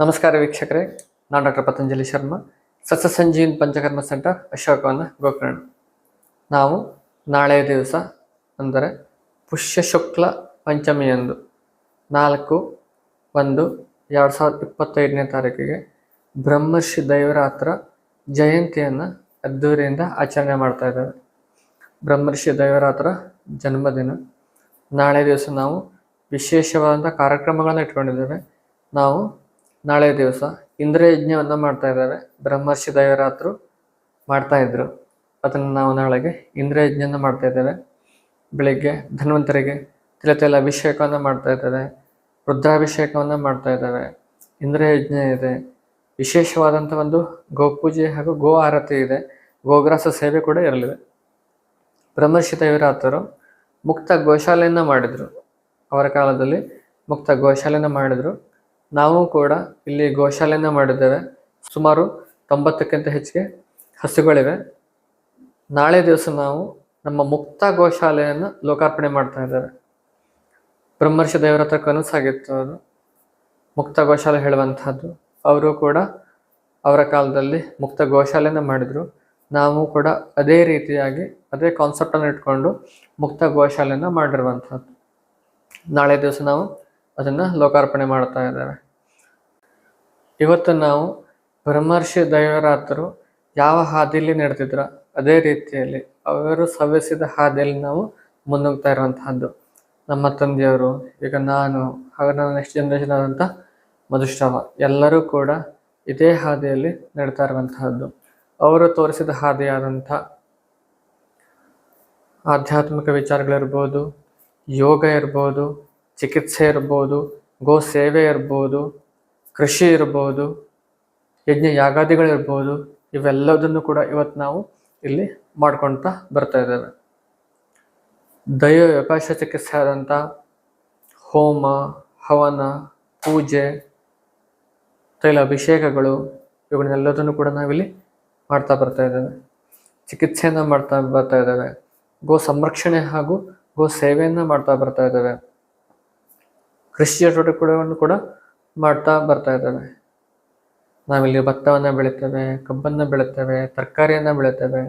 ನಮಸ್ಕಾರ ವೀಕ್ಷಕರೇ, ನಾನು ಡಾಕ್ಟರ್ ಪತಂಜಲಿ ಶರ್ಮ ಸಸ್ಯ ಸಂಜೀವಿನ್ ಪಂಚಕರ್ಮ ಸೆಂಟರ್, ಅಶೋಕವನ ಗೋಕರ್ಣ. ನಾವು ನಾಳೆಯ ದಿವಸ ಅಂದರೆ ಪುಷ್ಯ ಶುಕ್ಲ ಪಂಚಮಿಯಂದು ನಾಲ್ಕು ಒಂದು ಎರಡು ಸಾವಿರದ ಇಪ್ಪತ್ತೈದನೇ ತಾರೀಕಿಗೆ ಬ್ರಹ್ಮರ್ಷಿ ದೈವರಾತ್ರ ಜಯಂತಿಯನ್ನು ಅದ್ಧೂರಿಯಿಂದ ಆಚರಣೆ ಮಾಡ್ತಾ ಇದ್ದೇವೆ ಬ್ರಹ್ಮರ್ಷಿ ದೈವರಾತ್ರ ಜನ್ಮದಿನ. ನಾಳೆ ದಿವಸ ನಾವು ವಿಶೇಷವಾದಂಥ ಕಾರ್ಯಕ್ರಮಗಳನ್ನು ಇಟ್ಕೊಂಡಿದ್ದೇವೆ. ನಾವು ನಾಳೆ ದಿವಸ ಇಂದ್ರಯಜ್ಞವನ್ನು ಮಾಡ್ತಾ ಇದ್ದಾರೆ. ಬ್ರಹ್ಮರ್ಷಿ ದೈವರಾತ್ರು ಮಾಡ್ತಾ ಇದ್ರು. ಅದನ್ನು ನಾವು ನಾಳೆಗೆ ಇಂದ್ರಯಜ್ಞನ ಮಾಡ್ತಾ ಇದ್ದೇವೆ. ಬೆಳಿಗ್ಗೆ ಧನ್ವಂತರಿಗೆ ತಿಲತೆಲ ಅಭಿಷೇಕವನ್ನು ಮಾಡ್ತಾ ಇದ್ದಾರೆ ರುದ್ರಾಭಿಷೇಕವನ್ನು ಮಾಡ್ತಾ ಇದ್ದೇವೆ. ಇಂದ್ರಯಜ್ಞ ಇದೆ. ವಿಶೇಷವಾದಂಥ ಒಂದು ಗೋಪೂಜೆ ಹಾಗೂ ಗೋ ಆರತಿ ಇದೆ. ಗೋಗ್ರಾಸ ಸೇವೆ ಕೂಡ ಇರಲಿದೆ. ಬ್ರಹ್ಮರ್ಷಿ ದೈವರಾತರು ಮುಕ್ತ ಗೋಶಾಲೆಯನ್ನು ಮಾಡಿದರು. ಅವರ ಕಾಲದಲ್ಲಿ ಮುಕ್ತ ಗೋಶಾಲೆಯನ್ನು ಮಾಡಿದರು. ನಾವು ಕೂಡ ಇಲ್ಲಿ ಗೋಶಾಲೆಯನ್ನು ಮಾಡಿದ್ದೇವೆ. ಸುಮಾರು ತೊಂಬತ್ತಕ್ಕಿಂತ ಹೆಚ್ಚಿಗೆ ಹಸುಗಳಿವೆ ನಾಳೆ ದಿವಸ ನಾವು ನಮ್ಮ ಮುಕ್ತ ಗೋಶಾಲೆಯನ್ನು ಲೋಕಾರ್ಪಣೆ ಮಾಡ್ತಾ ಇದ್ದೇವೆ. ಬ್ರಹ್ಮರ್ಷಿ ದೇವರ ಹತ್ರ ಕನಸಾಗಿತ್ತು ಅದು. ಮುಕ್ತ ಗೋಶಾಲೆ ಹೇಳುವಂತಹದ್ದು. ಅವರು ಕೂಡ ಅವರ ಕಾಲದಲ್ಲಿ ಮುಕ್ತ ಗೋಶಾಲೆಯನ್ನು ಮಾಡಿದರು. ನಾವು ಕೂಡ ಅದೇ ರೀತಿಯಾಗಿ ಅದೇ ಕಾನ್ಸೆಪ್ಟನ್ನು ಇಟ್ಕೊಂಡು ಮುಕ್ತ ಗೋಶಾಲೆಯನ್ನು ಮಾಡಿರುವಂಥದ್ದು ನಾಳೆ ದಿವಸ ನಾವು ಅದನ್ನು ಲೋಕಾರ್ಪಣೆ ಮಾಡ್ತಾ ಇದ್ದಾರೆ. ಇವತ್ತು ನಾವು ಬ್ರಹ್ಮರ್ಷಿ ದೈವರಾತರು ಯಾವ ಹಾದಿಯಲ್ಲಿ ನಡೆದಿದ್ರ ಅದೇ ರೀತಿಯಲ್ಲಿ ಅವರು ಸವೆಸಿದ ಹಾದಿಯಲ್ಲಿ ನಾವು ಮುನ್ನುಗ್ತಾ ಇರುವಂತಹದ್ದು. ನಮ್ಮ ತಂದೆಯವರು, ಈಗ ನಾನು ಹಾಗೆ ನನ್ನ ನೆಕ್ಸ್ಟ್ ಜನ್ರೇಷನ್ ಆದಂಥ ಮಧುಶ್ರವ, ಎಲ್ಲರೂ ಕೂಡ ಇದೇ ಹಾದಿಯಲ್ಲಿ ನಡೀತಾ ಇರುವಂತಹದ್ದು. ಅವರು ತೋರಿಸಿದ ಹಾದಿಯಾದಂಥ ಆಧ್ಯಾತ್ಮಿಕ ವಿಚಾರಗಳಿರ್ಬೋದು, ಯೋಗ ಇರ್ಬೋದು ಚಿಕಿತ್ಸೆ ಇರ್ಬೋದು, ಗೋ ಸೇವೆ ಇರ್ಬೋದು, ಕೃಷಿ ಇರ್ಬೋದು, ಯಜ್ಞ ಯಾಗಾದಿಗಳಿರ್ಬೋದು ಇವೆಲ್ಲದನ್ನು ಕೂಡ ಇವತ್ತು ನಾವು ಇಲ್ಲಿ ಮಾಡ್ಕೊಳ್ತಾ ಬರ್ತಾ ಇದ್ದೇವೆ. ದೈವ ವ್ಯಪಾಶ ಚಿಕಿತ್ಸೆ ಆದಂಥ ಹೋಮ, ಹವನ, ಪೂಜೆ, ತೈಲ ಅಭಿಷೇಕಗಳು, ಇವುಗಳನ್ನೆಲ್ಲದನ್ನು ಕೂಡ ನಾವಿಲ್ಲಿ ಮಾಡ್ತಾ ಬರ್ತಾ ಇದ್ದೇವೆ. ಚಿಕಿತ್ಸೆಯನ್ನು ಮಾಡ್ತಾ ಬರ್ತಾ ಇದ್ದೇವೆ. ಗೋ ಸಂರಕ್ಷಣೆ ಹಾಗೂ ಗೋ ಸೇವೆಯನ್ನು ಮಾಡ್ತಾ ಬರ್ತಾ ಇದ್ದೇವೆ. ಕೃಷಿ ಚಟುವಟಿಕೆಗಳನ್ನು ಕೂಡ ಮಾಡ್ತಾ ಬರ್ತಾ ಇದ್ದಾವೆ. ನಾವಿಲ್ಲಿ ಭತ್ತವನ್ನು ಬೆಳಿತೇವೆ ಕಬ್ಬನ್ನು ಬೆಳಿತೇವೆ ತರಕಾರಿಯನ್ನು ಬೆಳಿತೇವೆ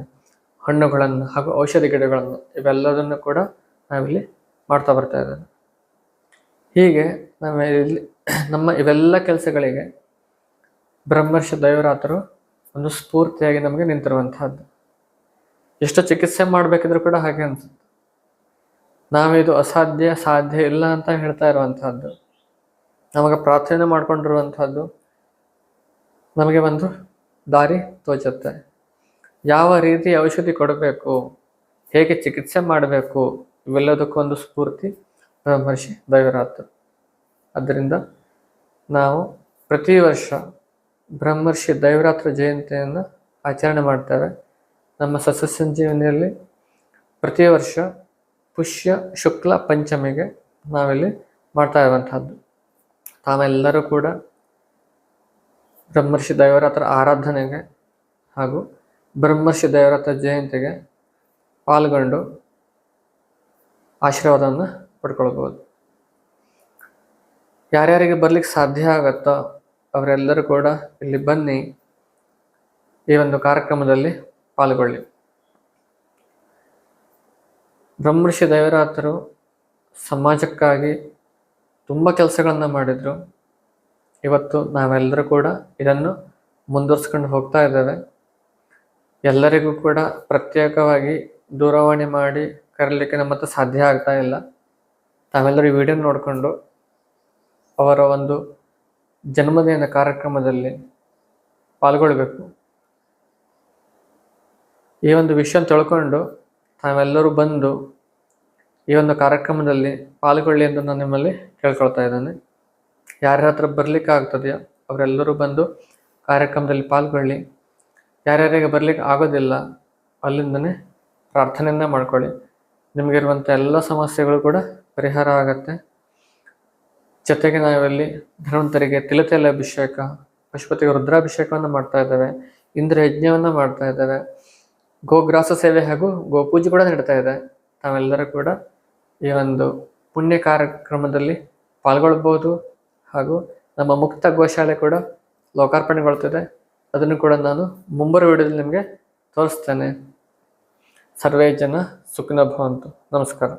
ಹಣ್ಣುಗಳನ್ನು ಹಾಗೂ ಔಷಧಿ ಗಿಡಗಳನ್ನು ಇವೆಲ್ಲದನ್ನು ಕೂಡ ನಾವಿಲ್ಲಿ ಮಾಡ್ತಾ ಬರ್ತಾ ಇದ್ದೇವೆ. ಹೀಗೆ ನಾವು ಇಲ್ಲಿ ನಮ್ಮ ಇವೆಲ್ಲ ಕೆಲಸಗಳಿಗೆ ಬ್ರಹ್ಮರ್ಷ ದೈವರಾತರು ಒಂದು ಸ್ಫೂರ್ತಿಯಾಗಿ ನಮಗೆ ನಿಂತಿರುವಂತಹದ್ದು. ಎಷ್ಟು ಚಿಕಿತ್ಸೆ ಮಾಡಬೇಕಿದ್ರೂ ಕೂಡ ಹಾಗೆ ಅನ್ಸುತ್ತೆ. ನಾವಿದು ಅಸಾಧ್ಯ, ಸಾಧ್ಯ ಇಲ್ಲ ಅಂತ ಹೇಳ್ತಾ ಇರುವಂಥದ್ದು ನಮಗೆ ಪ್ರಾರ್ಥನೆ ಮಾಡಿಕೊಂಡಿರುವಂಥದ್ದು ನಮಗೆ ಒಂದು ದಾರಿ ತೋಚುತ್ತೆ. ಯಾವ ರೀತಿ ಔಷಧಿ ಕೊಡಬೇಕು, ಹೇಗೆ ಚಿಕಿತ್ಸೆ ಮಾಡಬೇಕು, ಇವೆಲ್ಲದಕ್ಕೂ ಒಂದು ಸ್ಫೂರ್ತಿ ಬ್ರಹ್ಮರ್ಷಿ ದೈವರಾತ್ರ. ಆದ್ದರಿಂದ ನಾವು ಪ್ರತಿ ವರ್ಷ ಬ್ರಹ್ಮರ್ಷಿ ದೈವರಾತ್ರ ಜಯಂತಿಯನ್ನು ಆಚರಣೆ ಮಾಡ್ತೇವೆ. ನಮ್ಮ ಸಸ್ಯ ಸಂಜೀವನಿಯಲ್ಲಿ ಪ್ರತಿ ವರ್ಷ ಪುಷ್ಯ ಶುಕ್ಲ ಪಂಚಮಿಗೆ ನಾವಿಲ್ಲಿ ಮಾಡ್ತಾ ಇರುವಂತಹದ್ದು ತಾವೆಲ್ಲರೂ ಕೂಡ ಬ್ರಹ್ಮರ್ಷಿ ದೇವರಾತ್ರ ಆರಾಧನೆಗೆ ಹಾಗೂ ಬ್ರಹ್ಮರ್ಷಿ ದೈವರಾತ್ರ ಜಯಂತಿಗೆ ಪಾಲ್ಗೊಂಡು ಆಶೀರ್ವಾದವನ್ನು ಪಡ್ಕೊಳ್ಬೋದು. ಯಾರ್ಯಾರಿಗೆ ಬರ್ಲಿಕ್ಕೆ ಸಾಧ್ಯ ಆಗತ್ತೋ ಅವರೆಲ್ಲರೂ ಕೂಡ ಇಲ್ಲಿ ಬನ್ನಿ ಈ ಒಂದು ಕಾರ್ಯಕ್ರಮದಲ್ಲಿ ಪಾಲ್ಗೊಳ್ಳಿ. ಬ್ರಹ್ಮರ್ಷಿ ದೇವರಾತರು ಸಮಾಜಕ್ಕಾಗಿ ತುಂಬ ಕೆಲಸಗಳನ್ನು ಮಾಡಿದರು. ಇವತ್ತು ನಾವೆಲ್ಲರೂ ಕೂಡ ಇದನ್ನು ಮುಂದುವರ್ಸ್ಕೊಂಡು ಹೋಗ್ತಾ ಇದ್ದೇವೆ. ಎಲ್ಲರಿಗೂ ಕೂಡ ಪ್ರತ್ಯೇಕವಾಗಿ ದೂರವಾಣಿ ಮಾಡಿ ಕರೀಲಿಕ್ಕೆ ನಮ್ಮ ಹತ್ರ ಸಾಧ್ಯ ಆಗ್ತಾ ಇಲ್ಲ. ತಾವೆಲ್ಲರೂ ಈ ವಿಡಿಯೋ ನೋಡಿಕೊಂಡು ಅವರ ಒಂದು ಜನ್ಮದಿನ ಕಾರ್ಯಕ್ರಮದಲ್ಲಿ ಪಾಲ್ಗೊಳ್ಬೇಕು. ಈ ಒಂದು ವಿಷಯ ತಿಳ್ಕೊಂಡು ತಾವೆಲ್ಲರೂ ಬಂದು ಈ ಒಂದು ಕಾರ್ಯಕ್ರಮದಲ್ಲಿ ಪಾಲ್ಗೊಳ್ಳಿ ಎಂದು ನಾನು ನಿಮ್ಮಲ್ಲಿ ಕೇಳ್ಕೊಳ್ತಾ ಇದ್ದೇನೆ. ಯಾರ್ಯಾರ ಹತ್ರ ಬರ್ಲಿಕ್ಕೆ ಆಗ್ತದೆಯೋ ಅವರೆಲ್ಲರೂ ಬಂದು ಕಾರ್ಯಕ್ರಮದಲ್ಲಿ ಪಾಲ್ಗೊಳ್ಳಿ. ಯಾರ್ಯಾರಿಗೆ ಬರ್ಲಿಕ್ಕೆ ಆಗೋದಿಲ್ಲ ಅಲ್ಲಿಂದನೇ ಪ್ರಾರ್ಥನೆಯನ್ನ ಮಾಡ್ಕೊಳ್ಳಿ. ನಿಮಗಿರುವಂಥ ಎಲ್ಲ ಸಮಸ್ಯೆಗಳು ಕೂಡ ಪರಿಹಾರ ಆಗತ್ತೆ. ಜೊತೆಗೆ ನಾವಿಲ್ಲಿ ಧನ್ವಂತರಿಗೆ ತಿಲತೆಲ ಅಭಿಷೇಕ, ಪಶುಪತಿಗೆ ರುದ್ರಾಭಿಷೇಕವನ್ನು ಮಾಡ್ತಾ ಇದ್ದೇವೆ. ಇಂದ್ರ ಯಜ್ಞವನ್ನು ಮಾಡ್ತಾ ಇದ್ದೇವೆ. ಗೋಗ್ರಾಸ ಸೇವೆ ಹಾಗೂ ಗೋಪೂಜೆ ಕೂಡ ನಡೀತಾ ಇದೆ. ತಾವೆಲ್ಲರೂ ಕೂಡ ಈ ಒಂದು ಪುಣ್ಯ ಕಾರ್ಯಕ್ರಮದಲ್ಲಿ ಪಾಲ್ಗೊಳ್ಬೋದು ಹಾಗೂ ನಮ್ಮ ಮುಕ್ತ ಗೋಶಾಲೆ ಕೂಡ ಲೋಕಾರ್ಪಣೆಗೊಳ್ತಿದೆ ಅದನ್ನು ಕೂಡ ನಾನು ಮುಂಬರುವ ವಿಡಿಯೋದಲ್ಲಿ ನಿಮಗೆ ತೋರಿಸ್ತೇನೆ. ಸರ್ವೇ ಜನ ಸುಖಿನ ಭವಂತು. ನಮಸ್ಕಾರ.